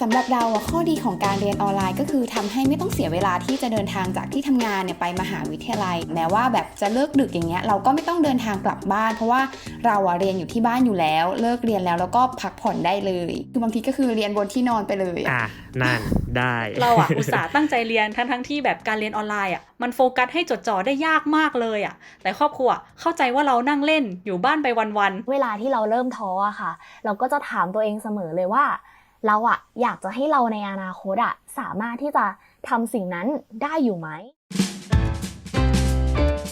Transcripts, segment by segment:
สำหรับเราอะข้อดีของการเรียนออนไลน์ ก็คือทำให้ไม่ต้องเสียเวลาที่จะเดินทางจากที่ทำงานเนี่ยไปมหาวิทยาลัย แม้ว่าแบบจะเลิกดึกอย่างเงี้ยเราก็ไม่ต้องเดินทางกลับบ้าน เพราะว่าเราอะเรียนอยู่ที่บ้านอยู่แล้ว เลิกเรียนแล้วแล้วก็พักผ่อนได้เลย คือบางทีก็คือเรียนบนที่นอนไปเลยอะอะนั่นได้เราอะอุตส่าห์ตั้งใจเรียนทั้งทั้งๆที่แบบการเรียนออนไลน์อะมันโฟกัสให้จดจ่อได้ยากมากเลยอะแต่ครอบครัวเข้าใจว่าเรานั่งเล่นอยู่บ้านไปวันเวลาที่เราเริ่มท้ออะค่ะ เราก็จะถามตัวเองเสมอเลยว่า เราอะอยากจะให้เราในอนาคตอะสามารถที่จะทำสิ่งนั้นได้อยู่ไหม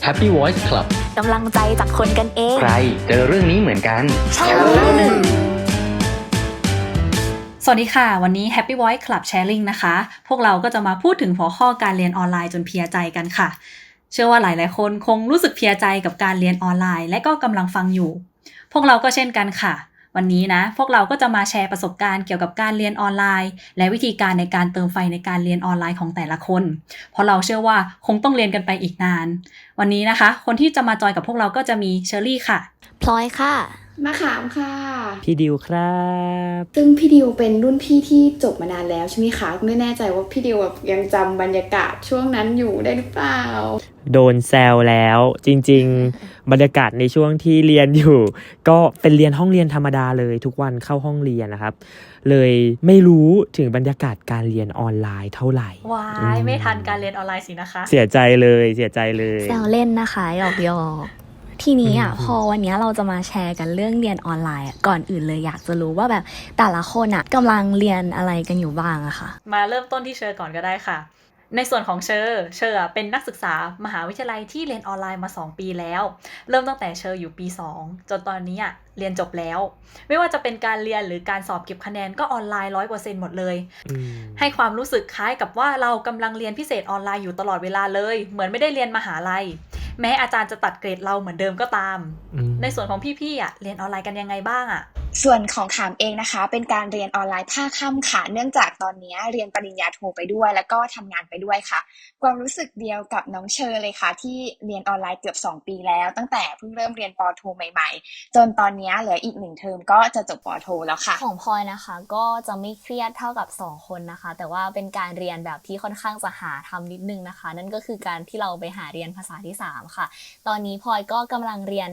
Happy Voice Club กำลังใจจากคนกันเอง ใครเจอเรื่องนี้เหมือนกันใช่แล้วๆสวัสดีค่ะ วันนี้ Happy Voice Club Sharing นะคะ พวกเราก็จะมาพูดถึงหัวข้อการเรียนออนไลน์จนเพลียใจกันค่ะ เชื่อว่าหลาย ๆ คนคงรู้สึกเพลียใจกับการเรียนออนไลน์ และก็กำลังฟังอยู่ พวกเราก็เช่นกันค่ะ วันนี้นะพวกเราก็จะมาแชร์ประสบการณ์เกี่ยวกับการเรียนออนไลน์ และวิธีการในการเติมไฟในการเรียนออนไลน์ของแต่ละคน เพราะเราเชื่อว่าคงต้องเรียนกันไปอีกนาน วันนี้นะคะ คนที่จะมาจอยกับพวกเราก็จะมีเชอรี่ค่ะพลอยค่ะ มะขามค่ะ พี่ดิวครับ ซึ่งพี่ดิวเป็นรุ่นพี่ที่จบมานานแล้วใช่ไหมคะ ไม่แน่ใจว่าพี่ดิวแบบยังจำบรรยากาศช่วงนั้นอยู่ได้หรือเปล่า โดนแซวแล้วจริง ๆ บรรยากาศในช่วงที่เรียนอยู่ ก็เป็นเรียนห้องเรียนธรรมดาเลยทุกวันเข้าห้องเรียนนะครับ เลยไม่รู้ถึงบรรยากาศการเรียนออนไลน์เท่าไหร่วาอืยมไม่ทันการเรียนออนไลน์สินะคะ เสียใจเลยเสียใจเลยแซวเล่นนะคะหยอกหยอก ทีนี้อะอืมพอวันนี้เราจะมาแชร์กันเรื่องเรียนออนไลน์อะก่อนอื่นเลยอยากจะรู้ว่าแบบแต่ละคนอะกำลังเรียนอะไรกันอยู่บ้างอะค่ะ มาเริ่มต้นที่เชอร์ก่อนก็ได้ค่ะ ในส่วนของเชอร์เชอร์อะเป็นนักศึกษามหาวิทยาลัยที่เรียนออนไลน์มา 2 ปีแล้ว เริ่มตั้งแต่เชอร์อยู่ปี 2 จนตอนนี้อะเรียนจบแล้ว ไม่ว่าจะเป็นการเรียนหรือการสอบเก็บคะแนนก็ออนไลน์ร้อยเปอร์เซ็นต์หมดเลยอืมให้ความรู้สึกคล้ายกับว่าเรากำลังเรียนพิเศษออนไลน์อยู่ตลอดเวลาเลย เหมือนไม่ได้เรียนมหาลัย แม้อาจารย์จะตัดเกรดเราเหมือนเดิมก็ตามอืมในส่วนของพี่ๆอะเรียนออนไลน์กันยังไงบ้างอะ ส่วนของถามเองนะคะ เป็นการเรียนออนไลน์ภาคค่ำค่ะ เนื่องจากตอนนี้เรียนปริญญาโทไปด้วย แล้วก็ทำงานไปด้วยค่ะ ความรู้สึกเดียวกับน้องเชอร์เลยค่ะ ที่เรียนออนไลน์เกือบ 2 ปีแล้ว ตั้งแต่เพิ่งเริ่มเรียนปอโทใหม่ๆ จนตอนนี้เหลืออีกหนึ่งเทอมก็จะจบปอโทแล้วค่ะ ของพลอยนะคะ ก็จะไม่เครียดเท่ากับ 2 คนนะคะ แต่ว่าเป็นการเรียนแบบที่ค่อนข้างจะหาทำนิดนึงนะคะ นั่นก็คือการที่เราไปหาเรียนภาษาที่ 3 ค่ะ ตอนนี้พลอยก็กำลังเรียน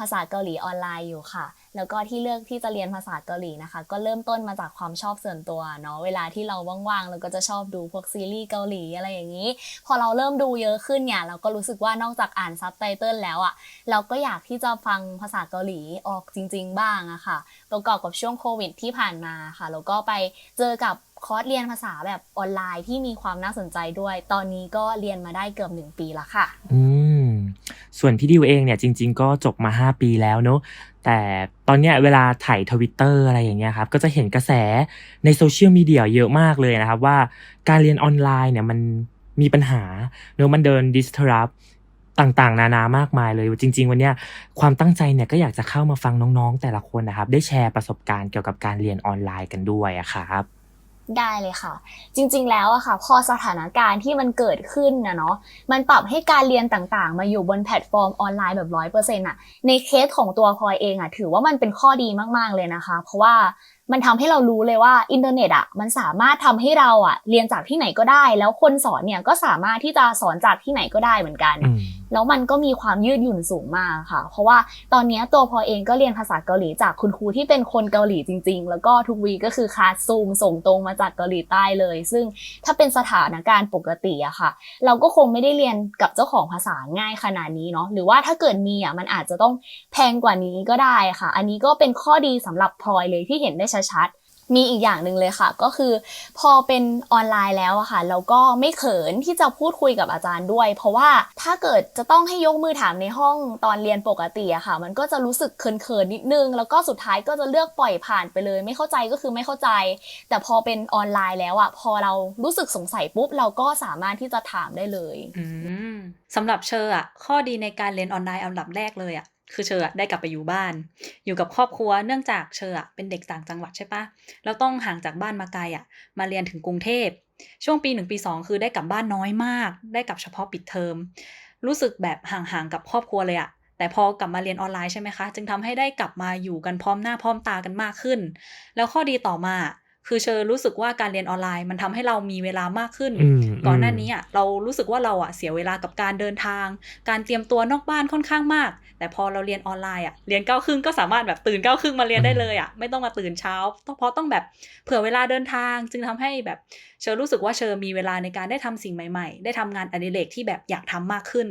ภาษาเกาหลีออนไลน์อยู่ค่ะ แล้วก็ที่เลือกที่จะเรียนภาษาเกาหลีนะคะ ก็เริ่มต้นมาจากความชอบส่วนตัวเนาะ เวลาที่เราว่างๆ เราก็จะชอบดูพวกซีรีส์เกาหลีอะไรอย่างนี้ พอเราเริ่มดูเยอะขึ้นเนี่ย เราก็รู้สึกว่านอกจากอ่านซับไตเติลแล้วอะ เราก็อยากที่จะฟังภาษาเกาหลีออกจริง ๆ บ้างอะค่ะ ประกอบกับช่วงโควิดที่ผ่านมาค่ะ แล้วก็ไปเจอกับคอร์สเรียนภาษาแบบออนไลน์ที่มีความน่าสนใจด้วย ตอนนี้ก็เรียนมาได้เกือบหนึ่งปีล้วค่ะ อืม ส่วนพี่ดิวเองเนี่ยจริง ๆ ก็จบมา 5 ปีแล้วเนอะแต่ตอนเนี้ยเวลาถ่ายทวิตเตอร์อะไรอย่างเงี้ยครับก็จะเห็นกระแสในโซเชียลมีเดียเยอะมากเลยนะครับ ว่าการเรียนออนไลน์เนี่ยมันมีปัญหาเนอะมันเดิน disrupt ต่างๆ นานามากมายเลย จริง ๆ วันเนี้ยความตั้งใจเนี่ยก็อยากจะเข้ามาฟังน้องๆ แต่ละคนนะครับ ได้แชร์ประสบการณ์เกี่ยวกับการเรียนออนไลน์กันด้วยครับ ได้เลยค่ะ จริงๆแล้วอะค่ะ พอสถานการณ์ที่มันเกิดขึ้นนะเนาะมันปรับให้การเรียนต่างๆ มาอยู่บนแพลตฟอร์มออนไลน์แบบร้อยเปอร์เซ็นต์อะในเคสของตัวพลอยเองอะถือว่ามันเป็นข้อดีมากๆเลยนะคะ เพราะว่ามันทำให้เรารู้เลยว่าอินเทอร์เน็ตอะมันสามารถทำให้เราอะเรียนจากที่ไหนก็ได้ แล้วคนสอนเนี่ยก็สามารถที่จะสอนจากที่ไหนก็ได้เหมือนกัน แล้วมันก็มีความยืดหยุ่นสูงมากค่ะ เพราะว่าตอนนี้ตัวพอเองก็เรียนภาษาเกาหลีจากคุณครูที่เป็นคนเกาหลีจริง ๆ แล้วก็ทุกวีก็คือคลาสซูมส่งตรงมาจากเกาหลีใต้เลย ซึ่งถ้าเป็นสถานการณ์ปกติอะค่ะ เราก็คงไม่ได้เรียนกับเจ้าของภาษาง่ายขนาดนี้เนาะหรือว่าถ้าเกิดมีอะมันอาจจะต้องแพงกว่านี้ก็ได้ค่ะ อันนี้ก็เป็นข้อดีสำหรับพลอยเลยที่เห็นได้ชัดๆ มีอีกอย่างหนึ่งเลยค่ะ ก็คือพอเป็นออนไลน์แล้วอะค่ะเราก็ไม่เขินที่จะพูดคุยกับอาจารย์ด้วย เพราะว่าถ้าเกิดจะต้องให้ยกมือถามในห้องตอนเรียนปกติอะค่ะ มันก็จะรู้สึกเขินๆนิดนึง แล้วก็สุดท้ายก็จะเลือกปล่อยผ่านไปเลย ไม่เข้าใจก็คือไม่เข้าใจ แต่พอเป็นออนไลน์แล้วอะพอเรารู้สึกสงสัยปุ๊บเราก็สามารถที่จะถามได้เลยอืสำหรับเชอร์อะข้อดีในการเรียนออนไลน์อันดับแรกเลยอะ คือเชอร์ได้กลับไปอยู่บ้าน อยู่กับครอบครัวเนื่องจากเชอร์เป็นเด็กต่างจังหวัดใช่ปะแล้วต้องห่างจากบ้านมาไกลอะ มาเรียนถึงกรุงเทพ ช่วงปีหนึ่งปีสองคือได้กลับบ้านน้อยมาก ได้กลับเฉพาะปิดเทอม รู้สึกแบบห่างๆกับครอบครัวเลยอะแต่พอกลับมาเรียนออนไลน์ใช่ไหมคะ จึงทำให้ได้กลับมาอยู่กันพร้อมหน้าพร้อมตากันมากขึ้น แล้วข้อดีต่อมา คือเชอรู้สึกว่าการเรียนออนไลน์มันทำให้เรามีเวลามากขึ้นอืมก่อนหน้าอืมนี้อะเรารู้สึกว่าเราอะเสียเวลากับการเดินทาง การเตรียมตัวนอกบ้านค่อนข้างมาก แต่พอเราเรียนออนไลน์อะเรียนเก้าครึ่งก็สามารถแบบตื่นเก้าครึ่งมาเรียนได้เลยอะไม่ต้องมาตื่นเช้าต้องเพราะต้องแบบเผื่อเวลาเดินทาง จึงทำให้แบบเชอรู้สึกว่าเชอมีเวลาในการได้ทำสิ่งใหม่ ๆ ได้ทำงานอดิเรกที่แบบอยากทำมากขึ้น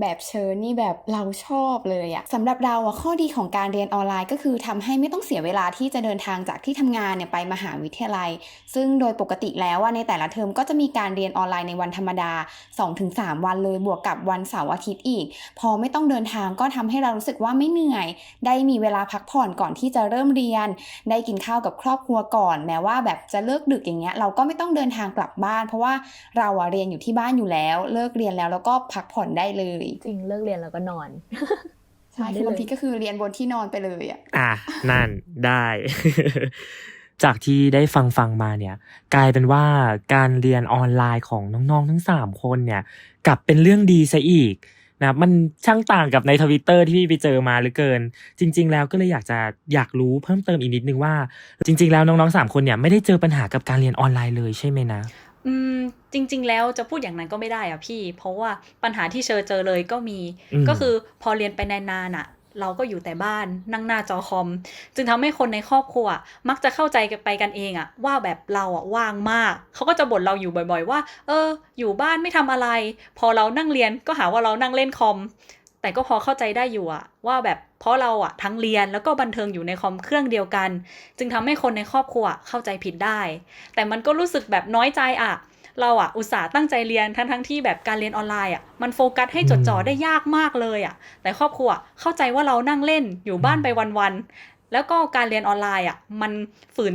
แบบเชิญนี่แบบเราชอบเลยอะสำหรับเราอะข้อดีของการเรียนออนไลน์ ก็คือทำให้ไม่ต้องเสียเวลาที่จะเดินทางจากที่ทำงานเนี่ยไปมหาวิทยาลัย ซึ่งโดยปกติแล้วว่าในแต่ละเทอมก็จะมีการเรียนออนไลน์ในวันธรรมดา 2-3 วันเลยบวกกับวันเสาร์อาทิตย์อีก พอไม่ต้องเดินทางก็ทำให้เรารู้สึกว่าไม่เหนื่อย ได้มีเวลาพักผ่อนก่อนที่จะเริ่มเรียน ได้กินข้าวกับครอบครัวก่อนแม้ว่าแบบจะเลิกดึกอย่างเงี้ยเราก็ไม่ต้องเดินทางกลับบ้าน เพราะว่าเราอะเรียนอยู่ที่บ้านอยู่แล้ว เลิกเรียนแล้วแล้วก็พักผ่อนได้เลยจริงเลิกเรียนแล้วก็นอน ใช่คือบางทีก็คือเรียนบนที่นอนไปเลยอะ อะ นั่นได้ จากที่ได้ฟังฟังมาเนี่ย กลายเป็นว่าการเรียนออนไลน์ของน้องๆทั้งสามคนเนี่ย กลับเป็นเรื่องดีซะอีกนะมันช่างต่างกับในทวิตเตอร์ที่พี่ไปเจอมาเหลือเกิน จริง ๆ แล้วก็เลยอยากจะอยากรู้เพิ่มเติมอีกนิดนึงว่า จริง ๆ แล้วน้องๆสามคนเนี่ยไม่ได้เจอปัญหากับการเรียนออนไลน์เลยใช่ไหมนะ อืม จริง ๆ แล้วจะพูดอย่างนั้นก็ไม่ได้อะพี่ เพราะว่าปัญหาที่เชอเจอเลยก็มี อืม ก็คือพอเรียนไปนานๆอะเราก็อยู่แต่บ้านนั่งหน้าจอคอม จึงทำให้คนในครอบครัว มักจะเข้าใจกันไปกันเองอะว่าแบบเราอะว่างมาก เขาก็จะบ่นเราอยู่บ่อย ๆ ว่า เออ อยู่บ้านไม่ทำอะไร พอเรานั่งเรียนก็หาว่าเรานั่งเล่นคอม แต่ก็พอเข้าใจได้อยู่อะว่าแบบเพราะเราอะทั้งเรียนแล้วก็บันเทิงอยู่ในคอมเครื่องเดียวกัน จึงทำให้คนในครอบครัวเข้าใจผิดได้ แต่มันก็รู้สึกแบบน้อยใจอะเราอะอุตส่าห์ตั้งใจเรียนทั้งทั้งที่แบบการเรียนออนไลน์อะมันโฟกัสให้จดจ่อได้ยากมากเลยอะแต่ครอบครัวเข้าใจว่าเรานั่งเล่นอยู่บ้านไปวันๆแล้วก็การเรียนออนไลน์อะมันฝืน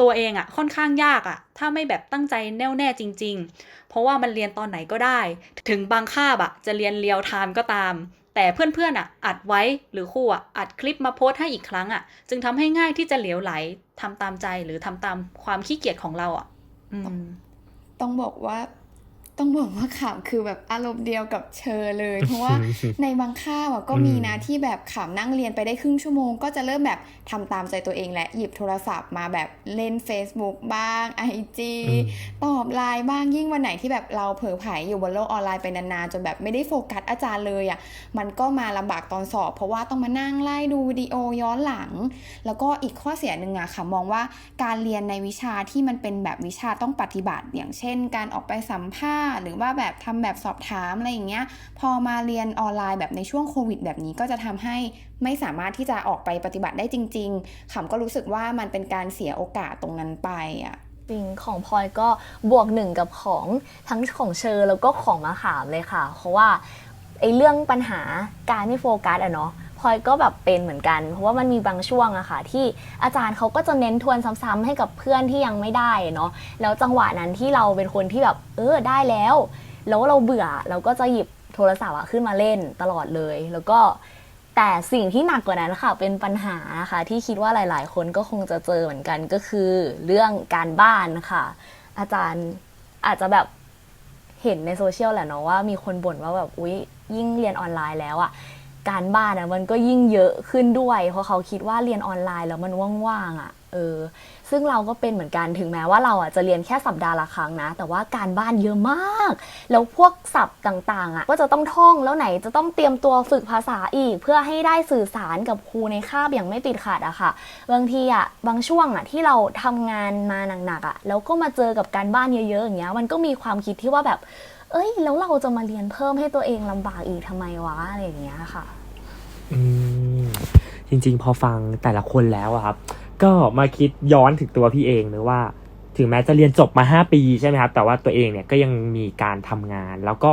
ตัวเองอะค่อนข้างยากอะถ้าไม่แบบตั้งใจแน่วแน่จริง ๆ เพราะว่ามันเรียนตอนไหนก็ได้ ถึงบางคาบอะจะเรียนเรียลไทม์ก็ตาม แต่เพื่อนๆอะอัดไว้หรือครูอะอัดคลิปมาโพสต์ให้อีกครั้งอะ จึงทำให้ง่ายที่จะเหลวไหลทำตามใจหรือทำตามความขี้เกียจของเราอะอืมต้องบอกว่า ต้องบอกว่าขำคือแบบอารมณ์เดียวกับเชอเลย เพราะว่าในบางข้าวอะก็มีนะอืมที่แบบขำนั่งเรียนไปได้ครึ่งชั่วโมง ก็จะเริ่มแบบทำตามใจตัวเองและหยิบโทรศัพท์มาแบบเล่น Facebook บ้าง IG อืมตอบไลน์บ้างยิ่งวันไหนที่แบบเราเผลอไผลอยู่บนโลกออนไลน์ไปนานๆจนแบบไม่ได้โฟกัสอาจารย์เลยอะมันก็มาลำบากตอนสอบ เพราะว่าต้องมานั่งไล่ดูวิดีโอย้อนหลัง แล้วก็อีกข้อเสียหนึ่งอะค่ะมองว่าการเรียนในวิชาที่มันเป็นแบบวิชาต้องปฏิบัติ อย่างเช่น การออกไปสัมภาษณ์หรือว่าแบบทำแบบสอบถามอะไรอย่างเงี้ย พอมาเรียนออนไลน์แบบในช่วงโควิด แบบนี้ก็จะทำให้ไม่สามารถที่จะออกไปปฏิบัติได้จริง ๆขำก็รู้สึกว่ามันเป็นการเสียโอกาสตรงนั้นไปอะจริงของพลอยก็บวกหนึ่งกับของทั้งของเชอร์แล้วก็ของมะขามเลยค่ะ เพราะว่าไอ้เรื่องปัญหาการไม่โฟกัสอะเนาะพลอยก็แบบเป็นเหมือนกัน เพราะว่ามันมีบางช่วงอะค่ะ ที่อาจารย์เขาก็จะเน้นทวนซ้ำๆให้กับเพื่อนที่ยังไม่ได้เนาะแล้วจังหวะนั้นที่เราเป็นคนที่แบบเออได้แล้ว แล้วเราเบื่อเราก็จะหยิบโทรศัพท์อะขึ้นมาเล่นตลอดเลย แล้วก็แต่สิ่งที่หนักกว่านั้นค่ะ เป็นปัญหานะคะที่คิดว่าหลาย ๆ คนก็คงจะเจอเหมือนกันก็คือ เรื่องการบ้านค่ะ อาจารย์อาจจะแบบเห็นในโซเชียลแหละเนาะว่ามีคนบ่นว่าแบบอุ๊ยยิ่งเรียนออนไลน์แล้วอะ การบ้านอะมันก็ยิ่งเยอะขึ้นด้วย เพราะเขาคิดว่าเรียนออนไลน์แล้วมันว่างๆอะเออซึ่งเราก็เป็นเหมือนกันถึงแม้ว่าเราอะจะเรียนแค่สัปดาห์ละครั้งนะ แต่ว่าการบ้านเยอะมาก แล้วพวกศัพท์ต่างๆอะก็จะต้องท่องแล้วไหนจะต้องเตรียมตัวฝึกภาษาอีก เพื่อให้ได้สื่อสารกับครูในคาบอย่างไม่ติดขัดอะค่ะบางทีอะบางช่วงอะที่เราทำงานมาหนักๆอะแล้วก็มาเจอกับการบ้านเยอะๆอย่างเงี้ยมันก็มีความคิดที่ว่าแบบ เอ้ย แล้วเราจะมาเรียนเพิ่มให้ตัวเองลำบากอีกทำไมวะอะไรอย่างเงี้ยค่ะอืมจริง ๆ พอฟังแต่ละคนแล้วอะครับ ก็มาคิดย้อนถึงตัวพี่เองนะว่า ถึงแม้จะเรียนจบมา 5 ปีใช่ไหมครับ แต่ว่าตัวเองเนี่ยก็ยังมีการทำงาน แล้วก็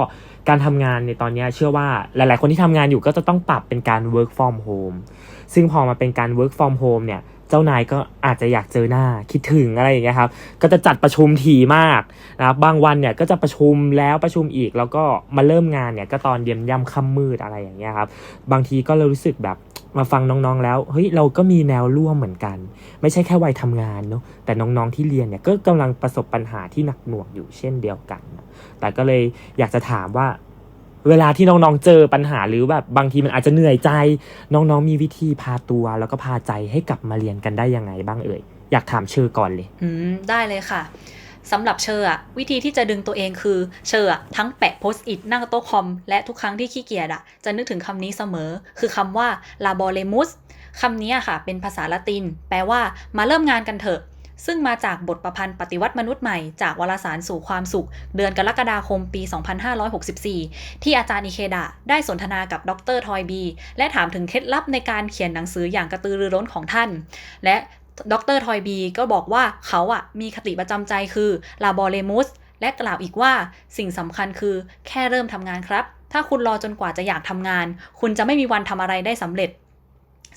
การทำงานในตอนนี้เชื่อว่าหลาย ๆ คนที่ทำงานอยู่ก็จะต้องปรับเป็นการ work from home ซึ่งพอมาเป็นการ work from home เนี่ย เจ้านายก็อาจจะอยากเจอหน้าคิดถึงอะไรอย่างเงี้ยครับ ก็จะจัดประชุมถี่มากนะครับบางวันเนี่ยก็จะประชุมแล้วประชุมอีก แล้วก็มาเริ่มงานเนี่ยก็ตอนเย็นย่ำค่ำมืดอะไรอย่างเงี้ยครับ บางทีก็เลยรู้สึกแบบมาฟังน้องๆแล้วเฮ้ยเราก็มีแนวร่วมเหมือนกัน ไม่ใช่แค่วัยทำงานเนาะแต่น้องๆที่เรียนเนี่ยก็กำลังประสบปัญหาที่หนักหน่วงอยู่เช่นเดียวกันนะแต่ก็เลยอยากจะถามว่า เวลาที่น้องๆเจอปัญหาหรือแบบบางทีมันอาจจะเหนื่อยใจ น้องๆมีวิธีพาตัวแล้วก็พาใจให้กลับมาเรียนกันได้ยังไงบ้างเอ่ย อยากถามเชอก่อนเลย อืมได้เลยค่ะสำหรับเชอร์อะวิธีที่จะดึงตัวเองคือเชอร์อะทั้งแปะโพสต์อิทนั่งโต๊ะคอม และทุกครั้งที่ขี้เกียจอะจะนึกถึงคำนี้เสมอ คือคำว่า laboremus คำนี้ค่ะ เป็นภาษาละติน แปลว่ามาเริ่มงานกันเถอะ ซึ่งมาจากบทประพันธ์ปฏิวัติมนุษย์ใหม่จากวารสารสู่ความสุข เดือนกรกฎาคมปี 2564 ที่อาจารย์อิเคดะได้สนทนากับดรทอยบี และถามถึงเคล็ดลับในการเขียนหนังสืออย่างกระตือรือร้นของท่าน และดรทอยบีก็บอกว่าเขาอะมีคติประจำใจคือลาบอเลมุสและกล่าวอีกว่าสิ่งสำคัญคือแค่เริ่มทำงานครับ ถ้าคุณรอจนกว่าจะอยากทำงาน คุณจะไม่มีวันทำอะไรได้สำเร็จ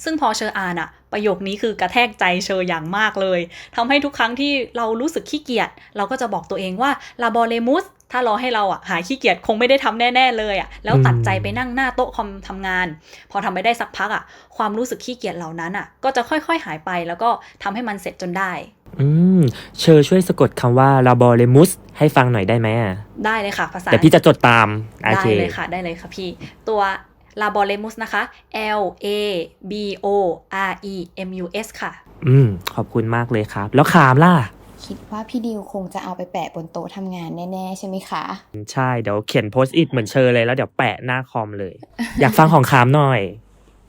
ซึ่งพอเชออ่านอะประโยคนี้คือกระแทกใจเชออย่างมากเลยทำให้ทุกครั้งที่เรารู้สึกขี้เกียจเราก็จะบอกตัวเองว่าลาบอเลมุสถ้ารอให้เราอะหายขี้เกียจคงไม่ได้ทำแน่ๆเลยอะแล้วตัดใจไปนั่งหน้าโต๊ะคอมทำงาน พอทำไปได้สักพักอะความรู้สึกขี้เกียจเหล่านั้นอะก็จะค่อยๆหายไปแล้วก็ทำให้มันเสร็จจนได้ อืมเชอช่วยสะกดคำว่า laboremus ให้ฟังหน่อยได้ไหมอะได้เลยค่ะภาษาแต่พี่จะจดตามโอได้เคเลยค่ะ ได้เลยค่ะพี่ตัว laboremus นะคะ L A B O R E M U S ค่ะ อืม ขอบคุณมากเลยครับ แล้วขามล่ะ คิดว่าพี่ดิวคงจะเอาไปแปะบนโต๊ะทำงานแน่ ๆ ใช่ไหมคะ ใช่ เดี๋ยวเขียนโพสต์อิทเหมือนเชอเลยแล้วเดี๋ยวแปะหน้าคอมเลย อยากฟังของขามหน่อย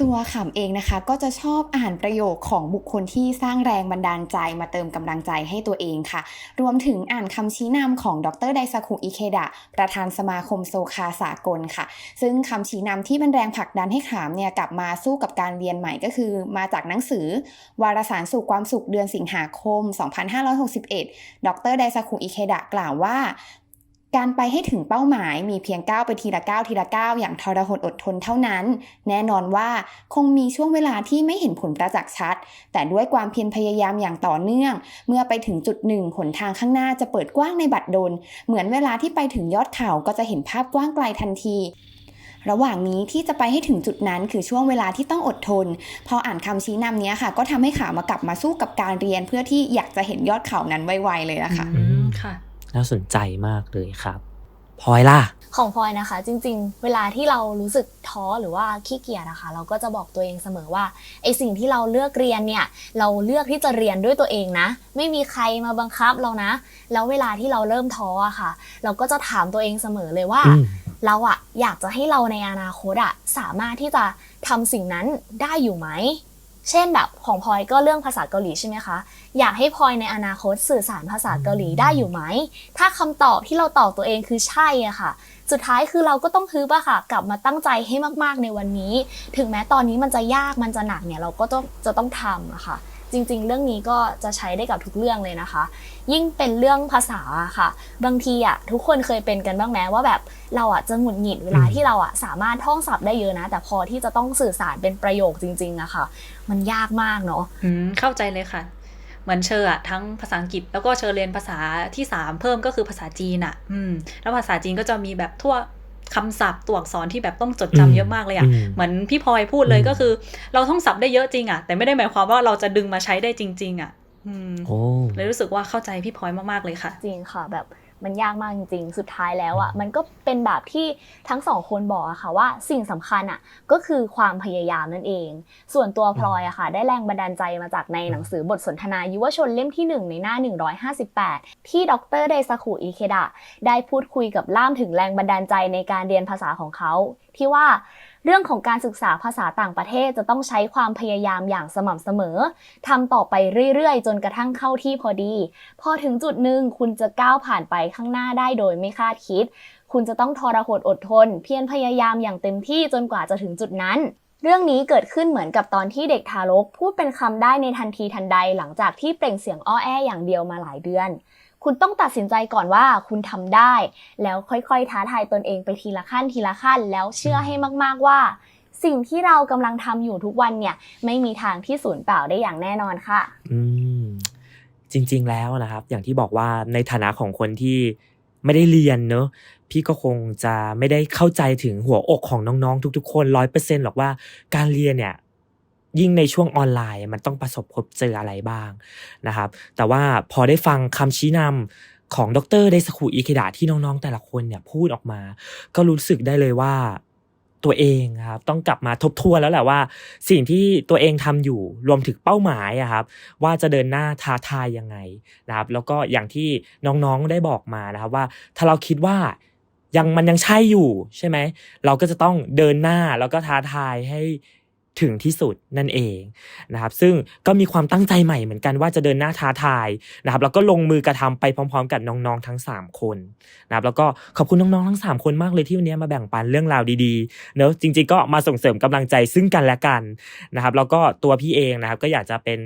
ตัวขำเองนะคะก็จะชอบอ่านประโยคของบุคคลที่สร้างแรงบันดาลใจมาเติมกำลังใจให้ตัวเองค่ะ รวมถึงอ่านคำชี้นำของดรไดซากุอิเคดะ ประธานสมาคมโซคาสากลค่ะ ซึ่งคำชี้นำที่เป็นแรงผลักดันให้ขามเนี่ยกลับมาสู้กับการเรียนใหม่ก็คือ มาจากหนังสือ วารสารสู่ความสุขเดือนสิงหาคม 2561 ดรไดซากุอิเคดะกล่าวว่า การไปให้ถึงเป้าหมายมีเพียงก้าวไปทีละก้าวทีละก้าวอย่างทรหดอดทนเท่านั้น แน่นอนว่าคงมีช่วงเวลาที่ไม่เห็นผลประจักษ์ชัด แต่ด้วยความเพียรพยายามอย่างต่อเนื่อง เมื่อไปถึงจุดหนึ่งหนทางข้างหน้าจะเปิดกว้างในบัดดล เหมือนเวลาที่ไปถึงยอดเขาก็จะเห็นภาพกว้างไกลทันทีระหว่างนี้ที่จะไปให้ถึงจุดนั้นคือช่วงเวลาที่ต้องอดทน พออ่านคำชี้นำเนี้ยค่ะ ก็ทำให้ขามากลับมาสู้กับการเรียนเพื่อที่อยากจะเห็นยอดเขานั้นไวๆเลยนะคะอืมค่ะ น่าสนใจมากเลยครับพลอยล่ะ ของพลอยนะคะ จริง ๆ เวลาที่เรารู้สึกท้อหรือว่าขี้เกียจนะคะเราก็จะบอกตัวเองเสมอว่าไอสิ่งที่เราเลือกเรียนเนี่ยเราเลือกที่จะเรียนด้วยตัวเองนะ ไม่มีใครมาบังคับเรานะ แล้วเวลาที่เราเริ่มท้ออะค่ะ เราก็จะถามตัวเองเสมอเลยว่าอืมเราอะอยากจะให้เราในอนาคตอะสามารถที่จะทำสิ่งนั้นได้อยู่ไหม เช่นแบบของพลอยก็เรื่องภาษาเกาหลีใช่ไหมคะ อยากให้พลอยในอนาคตสื่อสารภาษาเกาหลีได้อยู่ไหม ถ้าคำตอบที่เราตอบตัวเองคือใช่อะค่ะ สุดท้ายคือเราก็ต้องฮึบอะค่ะ กลับมาตั้งใจให้มากๆในวันนี้ ถึงแม้ตอนนี้มันจะยากมันจะหนักเนี่ยเราก็ต้องจะต้องทำอะค่ะ จริงๆ เรื่องนี้ก็จะใช้ได้กับทุกเรื่องเลยนะคะ ยิ่งเป็นเรื่องภาษาค่ะ บางทีอะทุกคนเคยเป็นกันบ้างไหมว่าแบบเราอะจะหงุดหงิดเวลาที่เราอะสามารถท่องศัพท์ได้เยอะนะ แต่พอที่จะต้องสื่อสารเป็นประโยคจริงๆอะค่ะ มันยากมากเนาะอืมเข้าใจเลยค่ะเหมือนเชออะทั้งภาษาอังกฤษแล้วก็เชอเรียนภาษาที่สามเพิ่มก็คือภาษาจีนอะอืมแล้วภาษาจีนก็จะมีแบบทั่ว คำศัพท์ตัวอักษรที่แบบต้องจดจำเยอะมากเลยอะอืมเหมือนพี่พลอยพูดเลยอืมก็คือ เราท่องศัพท์ได้เยอะจริงอะแต่ไม่ได้หมายความว่าเราจะดึงมาใช้ได้จริง ๆอะอืมโอ้เลยรู้สึกว่าเข้าใจพี่พลอยมากๆเลยค่ะ จริงค่ะแบบ มันยากมากจริงๆ สุดท้ายแล้วอะมันก็เป็นแบบที่ทั้งสองคนบอกอะค่ะว่าสิ่งสำคัญอะก็คือความพยายามนั่นเอง ส่วนตัวพลอยอะค่ะได้แรงบันดาลใจมาจากในหนังสือบทสนทนายุวชนเล่มที่ 1 ในหน้า 158 ที่ดรเดซากุอิเคดะได้พูดคุยกับล่ามถึงแรงบันดาลใจในการเรียนภาษาของเขาที่ว่า เรื่องของการศึกษาภาษาต่างประเทศจะต้องใช้ความพยายามอย่างสม่ำเสมอทำต่อไปเรื่อยๆ จนกระทั่งเข้าที่พอดี พอถึงจุดหนึ่งคุณจะก้าวผ่านไปข้างหน้าได้โดยไม่คาดคิด คุณจะต้องทรหดอดทน เพียรพยายามอย่างเต็มที่จนกว่าจะถึงจุดนั้นเรื่องนี้เกิดขึ้นเหมือนกับตอนที่เด็กทารกพูดเป็นคำได้ในทันทีทันใดหลังจากที่เปล่งเสียงอ้อแออย่างเดียวมาหลายเดือน คุณต้องตัดสินใจก่อนว่าคุณทำได้ แล้วค่อยๆ ท้าทายตนเองไปทีละขั้นทีละขั้น แล้วเชื่อให้มากๆว่า สิ่งที่เรากำลังทำอยู่ทุกวันเนี่ยไม่มีทางที่สูญเปล่าได้อย่างแน่นอนค่ะ อืมจริง ๆ แล้วนะครับ อย่างที่บอกว่าในฐานะของคนที่ไม่ได้เรียนเนอะพี่ก็คงจะไม่ได้เข้าใจถึงหัวอกของน้องๆ ทุก ๆ คนร้อยเปอร์เซ็นหรอกว่าการเรียนเนี่ย ยิ่งในช่วงออนไลน์ มันต้องประสบพบเจออะไรบ้างนะครับ แต่ว่าพอได้ฟังคำชี้นำของดรเดสคุอิเคดะที่น้องๆแต่ละคนเนี่ยพูดออกมา ก็รู้สึกได้เลยว่าตัวเองครับต้องกลับมาทบทวนแล้วแหละว่า สิ่งที่ตัวเองทำอยู่รวมถึงเป้าหมายอะครับ ว่าจะเดินหน้าท้าทายยังไงนะครับ แล้วก็อย่างที่น้องๆได้บอกมานะครับว่า ถ้าเราคิดว่ายังมันยังใช่อยู่ใช่ไหมเราก็จะต้องเดินหน้าแล้วก็ท้าทายให้ ถึงที่สุดนั่นเองนะครับซึ่งก็มีความตั้งใจใหม่เหมือนกันว่าจะเดินหน้าท้าทายนะครับแล้วก็ลงมือกระทำไปพร้อม ๆ กับน้องๆทั้ง 3 คนนะครับแล้วก็ขอบคุณน้องๆทั้ง 3 คนมากเลยที่วันนี้มาแบ่งปันเรื่องราวดีๆเนอะจริง ๆ ก็มาส่งเสริมกำลังใจซึ่งกันและกันนะครับแล้วก็ตัวพี่เองนะครับก็อยากจะเป็น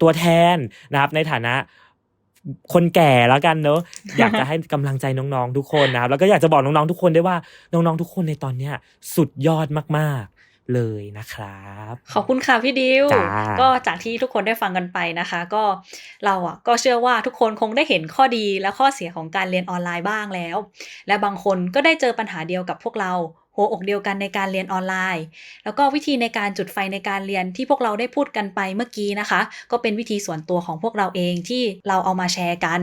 ตัวแทนนะครับในฐานะคนแก่แล้วกันเนอะอยากจะให้กำลังใจน้องๆทุกคนนะครับแล้วก็อยากจะบอกน้องๆทุกคนได้วยว่าน้องๆทุกคนในตอนเนี้ยสุดยอดมากๆ เลยนะครับ ขอบคุณค่ะพี่ดิวจ้าก็จากที่ทุกคนได้ฟังกันไปนะคะ ก็เราอะก็เชื่อว่าทุกคนคงได้เห็นข้อดีและข้อเสียของการเรียนออนไลน์บ้างแล้ว และบางคนก็ได้เจอปัญหาเดียวกับพวกเราหัวอกเดียวกันในการเรียนออนไลน์ แล้วก็วิธีในการจุดไฟในการเรียนที่พวกเราได้พูดกันไปเมื่อกี้นะคะ ก็เป็นวิธีส่วนตัวของพวกเราเองที่เราเอามาแชร์กัน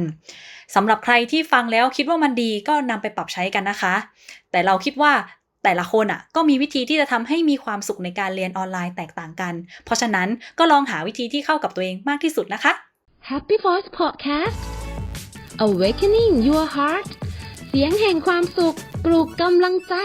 สำหรับใครที่ฟังแล้วคิดว่ามันดีก็นำไปปรับใช้กันนะคะ แต่เราคิดว่า แต่ละคนอะก็มีวิธีที่จะทำให้มีความสุขในการเรียนออนไลน์แตกต่างกัน เพราะฉะนั้นก็ลองหาวิธีที่เข้ากับตัวเองมากที่สุดนะคะ Happy Voice Podcast Awakening Your Heart เสียงแห่งความสุขปลูกกำลังใจ